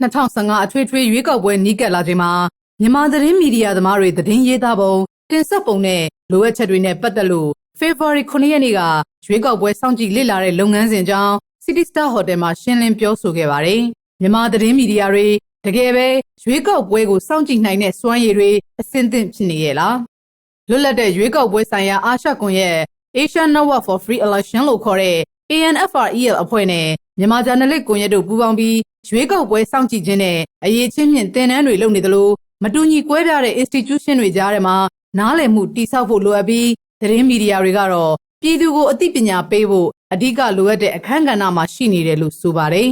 2015အထွေထွေရွေးကောက်ပွဲနီးကပ်လာချိန်မှာမြန်မာသတင်းမီဒီယာသမားတွေသတင်းရေးသားပုံတင်ဆက်ပုံနဲ့လိုအပ်ချက်တွေနဲ့ပတ်သက်လို့ February 9ရက်နေ့ကရွေးကောက်ပွဲစောင့်ကြည့်လေ့လာတဲ့လုပ်ငန်းစဉ်ကြောင်း City Star Hotel မှာရှင်းလင်းပြောဆိုခဲ့ပါတယ်။မြန်မာသတင်းမီဒီယာတွေတကယ်ပဲရွေးကောက်ပွဲကိုစောင့်ကြည့်နိုင်တဲ့စွမ်းရည်တွေအဆင့်သင့်ဖြစ်နေရဲ့လား။လွတ်လပ်တဲ့ရွေးကောက်ပွဲဆိုင်ရာအာရှကွန်ရဲ့ Asian Network for Free Election လို့ခေါ်တဲ့ ANFREL အဖွဲ့နဲ့မြန်မာဂျာနယ်လစ်ကွန်ရက်တို့ပူးပေါင်းပြီး ရွေးကောက်ပွဲစောင့်ကြည့်ခြင်းနဲ့အရေးချင်းမြင့်တင်နန်းတွေလုပ်နေသလိုမတူညီကွဲပြားတဲ့ institution တွေကြားထဲမှာနားလည်မှုတိစောက်ဖို့လိုအပ်ပြီးသတင်းမီဒီယာတွေကတော့ပြည်သူကိုအသိပညာပေးဖို့အဓိကလိုအပ်တဲ့အခန်းကဏ္ဍမှာရှိနေတယ်လို့ဆိုပါတယ်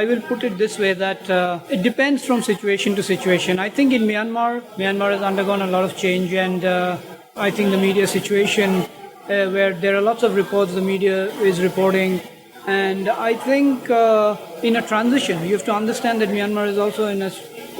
I will put it this way that uh, it depends from situation to situation. I think in Myanmar, Myanmar has undergone a lot of change, and uh, I think the media situation, uh, where there are lots of reports the media is reporting, and I think uh, in a transition, you have to understand that Myanmar is also in a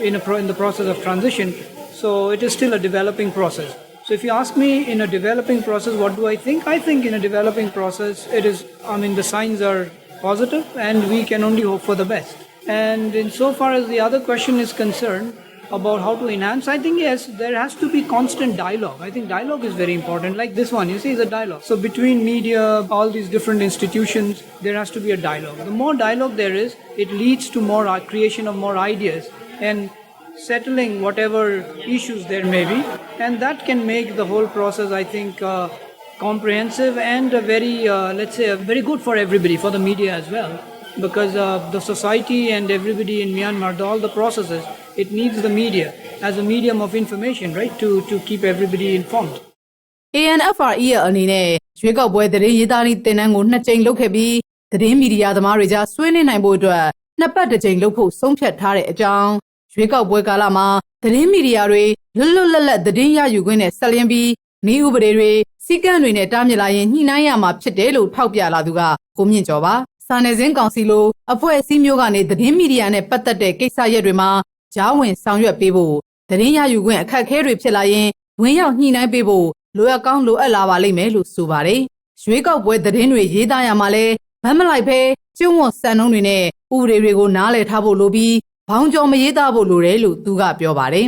in a pro- in the process of transition, so it is still a developing process. So if you ask me in a developing process, what do I think? I think in a developing process, it is. I mean, the signs are positive, and we can only hope for the best. And insofar as the other question is concerned about how to enhance, I think yes, there has to be constant dialogue. I think dialogue is very important. Like this one, you see, is a dialogue. So between media, all these different institutions, there has to be a dialogue. The more dialogue there is, it leads to more uh, creation of more ideas and settling whatever issues there may be, and that can make the whole process, I think. Uh, comprehensive and very uh, let's say very good for everybody for the media as well because uh, the society and everybody in myanmar all the processes it needs the media as a medium of information right to to keep everybody informed ANFRE ရဲ့အနေနဲ့ရွေးကောက်ပွဲသတင်းရေးသားနည်းတင်နန်းကိုနှစ်ကြိမ်လုပ်ခဲ့ပြီးသတင်းမီဒီယာသမားတွေကြားဆွေးနွေးနိုင်ဖို့အတွက်နှစ်ပတ်တစ်ကြိမ်လုပ်ဖို့ဆုံးဖြတ်ထားတဲ့အကြောင်းရွေးကောက်ပွဲကာလမှာသတင်းမီဒီယာတွေလွတ်လွတ်လပ်လပ်သတင်းရယူခွင့်နဲ့ဆက်လျင်းပြီးနေဥပဒေတွေစီကံတွေနဲ့တားမြစ်လာရင်ညှိနှိုင်းရမှာဖြစ်တယ်လို့ထောက်ပြလာသူကကိုမြင့်ကျော်ပါစာနယ်ဇင်းကောင်စီလိုအဖွဲ့အစည်းမျိုးကနေသတင်းမီဒီယာနဲ့ပတ်သက်တဲ့ကိစ္စရပ်တွေမှာ ကြားဝင်ဆောင်ရွက်ပေးဖို့သတင်းရယူခွင့်အခက်အခဲတွေဖြစ်လာရင်ဝင်ရောက်ညှိနှိုင်းပေးဖို့လိုအပ်ကောင်းလိုအပ်လာပါလိမ့်မယ်လို့ဆိုပါတယ်ရွေးကောက်ပွဲသတင်းတွေရေးသားရမှာလဲမမလိုက်ပဲကျွန်းဝစံနှုံးတွေနဲ့ဥပဒေတွေကိုနားလည်ထားဖို့လိုပြီးဘောင်ကျော်မရေးသားဖို့လိုတယ်လို့သူကပြောပါတယ်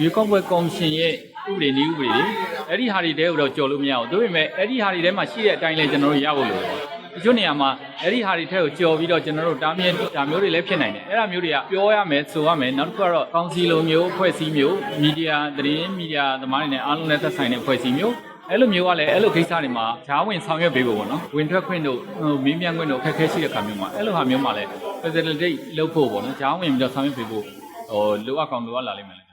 ရေကောက်ပွဲကော်မရှင်ရဲ့ဥပဒေနည်းဥပဒေတွေအဲ့ဒီဟာတွေတဲကိုတော့ကြော်လို့မရဘူးဒါပေမဲ့အဲ့ဒီဟာတွေထဲမှာရှိတဲ့အတိုင်းလဲကျွန်တော်တို့ရဖို့လိုတယ် တချို့နေရာမှာအဲ့ဒီဟာတွေထဲကိုကြော်ပြီးတော့ကျွန်တော်တို့တားမြစ်ဒါမျိုးတွေလည်းဖြစ်နိုင်တယ်အဲ့ဒါမျိုးတွေကပြောရမယ်ဆိုရမယ်နောက်တစ်ခုကတော့ကောင်စီလိုမျိုးအဖွဲ့အစည်းမျိုးမီဒီယာသတင်းမီဒီယာသမားတွေနဲ့အားလုံးနဲ့သက်ဆိုင်တဲ့အဖွဲ့အစည်းမျိုးအဲ့လိုမျိုးကလည်းအဲ့လိုကိစ္စတွေမှာဈာဝင်ဆောင်ရွက်ပေးဖို့ပေါ့နော်ဝင်ထွက်ခွင့်တို့ဟိုမင်းမြန်ခွင့်တို့အခက်အခဲရှိတဲ့ခါမျိုးမှာအဲ့လိုဟာမျိုးမှာလည်း facilitate လုပ်ဖို့ပေါ့နော်ဈာဝင်ပြီးတော့ဆောင်ရွက်ပေးဖို့ဟိုလိုအပ်ကောင်လိုအပ်လာလိမ့်မယ်